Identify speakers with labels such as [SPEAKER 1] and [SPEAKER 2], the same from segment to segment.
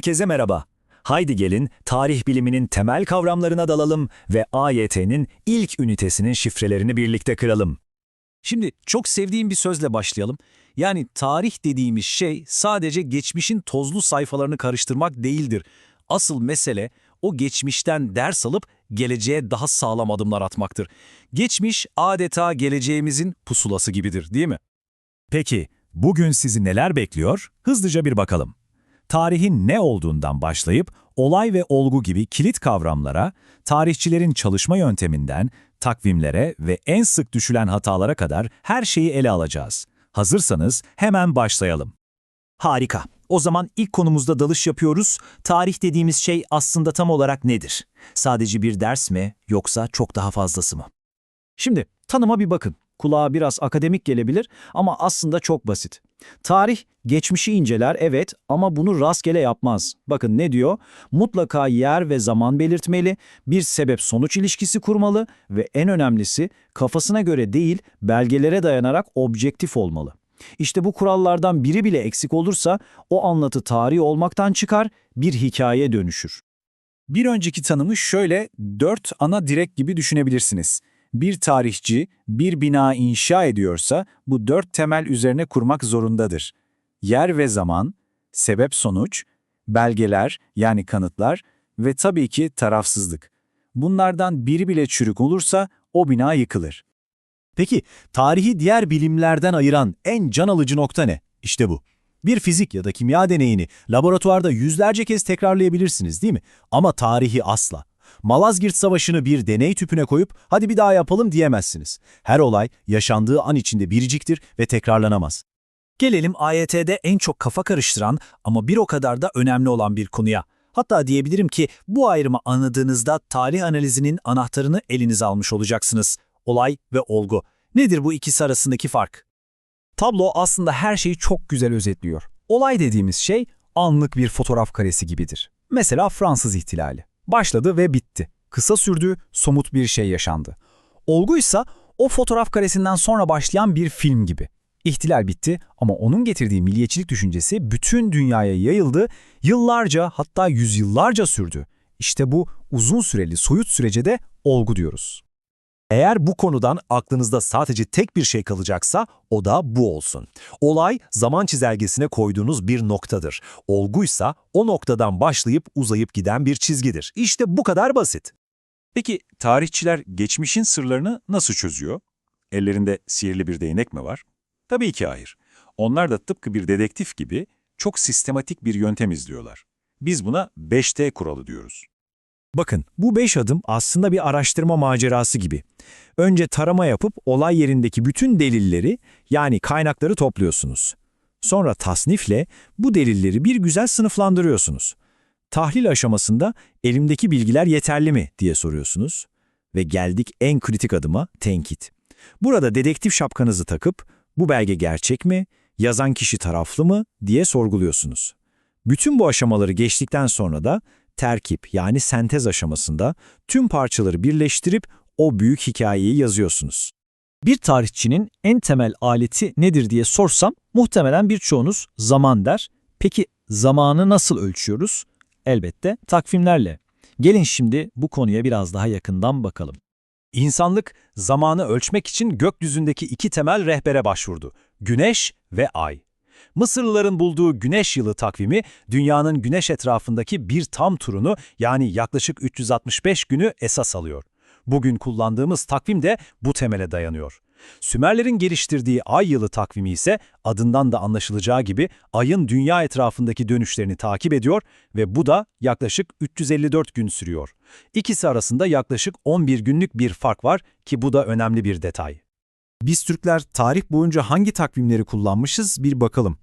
[SPEAKER 1] Herkese merhaba. Haydi gelin tarih biliminin temel kavramlarına dalalım ve AYT'nin ilk ünitesinin şifrelerini birlikte kıralım.
[SPEAKER 2] Şimdi çok sevdiğim bir sözle başlayalım. Yani tarih dediğimiz şey sadece geçmişin tozlu sayfalarını karıştırmak değildir. Asıl mesele o geçmişten ders alıp geleceğe daha sağlam adımlar atmaktır. Geçmiş adeta geleceğimizin pusulası gibidir değil mi?
[SPEAKER 1] Peki, bugün sizi neler bekliyor? Hızlıca bir bakalım. Tarihin ne olduğundan başlayıp olay ve olgu gibi kilit kavramlara, tarihçilerin çalışma yönteminden, takvimlere ve en sık düşülen hatalara kadar her şeyi ele alacağız. Hazırsanız hemen başlayalım.
[SPEAKER 3] Harika. O zaman ilk konumuzda dalış yapıyoruz. Tarih dediğimiz şey aslında tam olarak nedir? Sadece bir ders mi yoksa çok daha fazlası mı? Şimdi tanıma bir bakın. Kulağa biraz akademik gelebilir ama aslında çok basit. Tarih geçmişi inceler evet ama bunu rastgele yapmaz. Bakın ne diyor? Mutlaka yer ve zaman belirtmeli, bir sebep-sonuç ilişkisi kurmalı ve en önemlisi kafasına göre değil belgelere dayanarak objektif olmalı. İşte bu kurallardan biri bile eksik olursa o anlatı tarihi olmaktan çıkar, bir hikaye dönüşür.
[SPEAKER 4] Bir önceki tanımı şöyle dört ana direk gibi düşünebilirsiniz. Bir tarihçi bir bina inşa ediyorsa bu dört temel üzerine kurmak zorundadır. Yer ve zaman, sebep-sonuç, belgeler yani kanıtlar ve tabii ki tarafsızlık. Bunlardan biri bile çürük olursa o bina yıkılır.
[SPEAKER 3] Peki tarihi diğer bilimlerden ayıran en can alıcı nokta ne? İşte bu. Bir fizik ya da kimya deneyini laboratuvarda yüzlerce kez tekrarlayabilirsiniz değil mi? Ama tarihi asla. Malazgirt Savaşı'nı bir deney tüpüne koyup hadi bir daha yapalım diyemezsiniz. Her olay yaşandığı an içinde biriciktir ve tekrarlanamaz.
[SPEAKER 2] Gelelim AYT'de en çok kafa karıştıran ama bir o kadar da önemli olan bir konuya. Hatta diyebilirim ki bu ayrımı anladığınızda tarih analizinin anahtarını elinize almış olacaksınız. Olay ve olgu. Nedir bu ikisi arasındaki fark?
[SPEAKER 5] Tablo aslında her şeyi çok güzel özetliyor. Olay dediğimiz şey anlık bir fotoğraf karesi gibidir. Mesela Fransız ihtilali. Başladı ve bitti. Kısa sürdü, somut bir şey yaşandı. Olguysa o fotoğraf karesinden sonra başlayan bir film gibi. İhtilal bitti ama onun getirdiği milliyetçilik düşüncesi bütün dünyaya yayıldı, yıllarca hatta yüzyıllarca sürdü. İşte bu uzun süreli soyut sürece de olgu diyoruz.
[SPEAKER 6] Eğer bu konudan aklınızda sadece tek bir şey kalacaksa o da bu olsun. Olay zaman çizelgesine koyduğunuz bir noktadır. Olguysa o noktadan başlayıp uzayıp giden bir çizgidir. İşte bu kadar basit.
[SPEAKER 4] Peki tarihçiler geçmişin sırlarını nasıl çözüyor? Ellerinde sihirli bir değnek mi var? Tabii ki hayır. Onlar da tıpkı bir dedektif gibi çok sistematik bir yöntem izliyorlar. Biz buna 5T kuralı diyoruz.
[SPEAKER 5] Bakın bu beş adım aslında bir araştırma macerası gibi. Önce tarama yapıp olay yerindeki bütün delilleri yani kaynakları topluyorsunuz. Sonra tasnifle bu delilleri bir güzel sınıflandırıyorsunuz. Tahlil aşamasında elimdeki bilgiler yeterli mi diye soruyorsunuz. Ve geldik en kritik adıma tenkit. Burada dedektif şapkanızı takıp bu belge gerçek mi, yazan kişi taraflı mı diye sorguluyorsunuz. Bütün bu aşamaları geçtikten sonra da terkip yani sentez aşamasında tüm parçaları birleştirip o büyük hikayeyi yazıyorsunuz.
[SPEAKER 3] Bir tarihçinin en temel aleti nedir diye sorsam muhtemelen birçoğunuz zaman der. Peki zamanı nasıl ölçüyoruz? Elbette takvimlerle. Gelin şimdi bu konuya biraz daha yakından bakalım.
[SPEAKER 6] İnsanlık zamanı ölçmek için gökyüzündeki iki temel rehbere başvurdu. Güneş ve Ay. Mısırlıların bulduğu güneş yılı takvimi dünyanın güneş etrafındaki bir tam turunu yani yaklaşık 365 günü esas alıyor. Bugün kullandığımız takvim de bu temele dayanıyor. Sümerlerin geliştirdiği ay yılı takvimi ise adından da anlaşılacağı gibi ayın dünya etrafındaki dönüşlerini takip ediyor ve bu da yaklaşık 354 gün sürüyor. İkisi arasında yaklaşık 11 günlük bir fark var ki bu da önemli bir detay.
[SPEAKER 5] Biz Türkler tarih boyunca hangi takvimleri kullanmışız bir bakalım.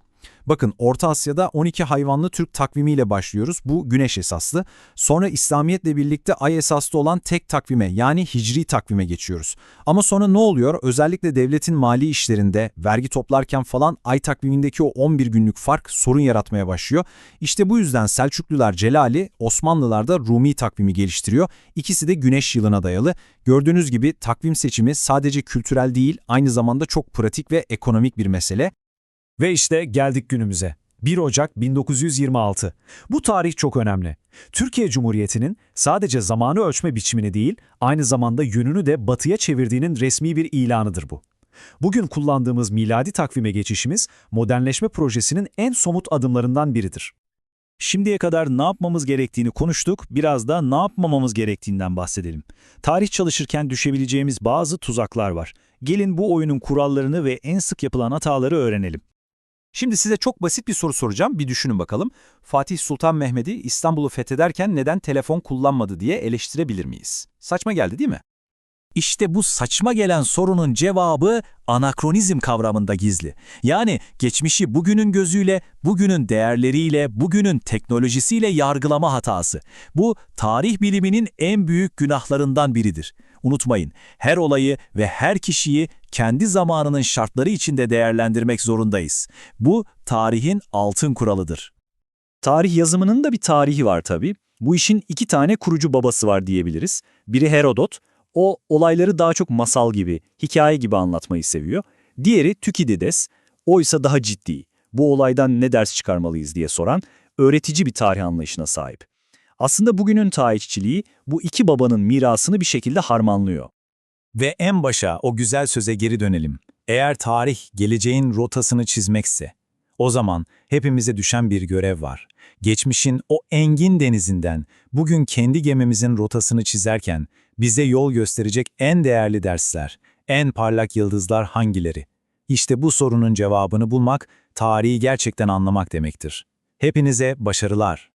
[SPEAKER 5] Bakın Orta Asya'da 12 hayvanlı Türk takvimiyle başlıyoruz. Bu güneş esaslı. Sonra İslamiyetle birlikte ay esaslı olan tek takvime yani hicri takvime geçiyoruz. Ama sonra ne oluyor? Özellikle devletin mali işlerinde vergi toplarken falan ay takvimindeki o 11 günlük fark sorun yaratmaya başlıyor. İşte bu yüzden Selçuklular Celali, Osmanlılar da Rumi takvimi geliştiriyor. İkisi de güneş yılına dayalı. Gördüğünüz gibi takvim seçimi sadece kültürel değil aynı zamanda çok pratik ve ekonomik bir mesele.
[SPEAKER 1] Ve işte geldik günümüze.
[SPEAKER 6] 1 Ocak 1926. Bu tarih çok önemli. Türkiye Cumhuriyeti'nin sadece zamanı ölçme biçimini değil, aynı zamanda yönünü de batıya çevirdiğinin resmi bir ilanıdır bu. Bugün kullandığımız miladi takvime geçişimiz, modernleşme projesinin en somut adımlarından biridir.
[SPEAKER 2] Şimdiye kadar ne yapmamız gerektiğini konuştuk, biraz da ne yapmamamız gerektiğinden bahsedelim. Tarih çalışırken düşebileceğimiz bazı tuzaklar var. Gelin bu oyunun kurallarını ve en sık yapılan hataları öğrenelim.
[SPEAKER 6] Şimdi size çok basit bir soru soracağım, bir düşünün bakalım. Fatih Sultan Mehmet'i İstanbul'u fethederken neden telefon kullanmadı diye eleştirebilir miyiz? Saçma geldi değil mi?
[SPEAKER 2] İşte bu saçma gelen sorunun cevabı anakronizm kavramında gizli. Yani geçmişi bugünün gözüyle, bugünün değerleriyle, bugünün teknolojisiyle yargılama hatası. Bu tarih biliminin en büyük günahlarından biridir. Unutmayın, her olayı ve her kişiyi kendi zamanının şartları içinde değerlendirmek zorundayız. Bu tarihin altın kuralıdır.
[SPEAKER 3] Tarih yazımının da bir tarihi var tabii. Bu işin iki tane kurucu babası var diyebiliriz. Biri Herodot, o olayları daha çok masal gibi, hikaye gibi anlatmayı seviyor. Diğeri Tükidides, o ise daha ciddi, bu olaydan ne ders çıkarmalıyız diye soran, öğretici bir tarih anlayışına sahip. Aslında bugünün tarihçiliği bu iki babanın mirasını bir şekilde harmanlıyor.
[SPEAKER 1] Ve en başa o güzel söze geri dönelim. Eğer tarih geleceğin rotasını çizmekse, o zaman hepimize düşen bir görev var. Geçmişin o engin denizinden bugün kendi gemimizin rotasını çizerken bize yol gösterecek en değerli dersler, en parlak yıldızlar hangileri? İşte bu sorunun cevabını bulmak, tarihi gerçekten anlamak demektir. Hepinize başarılar.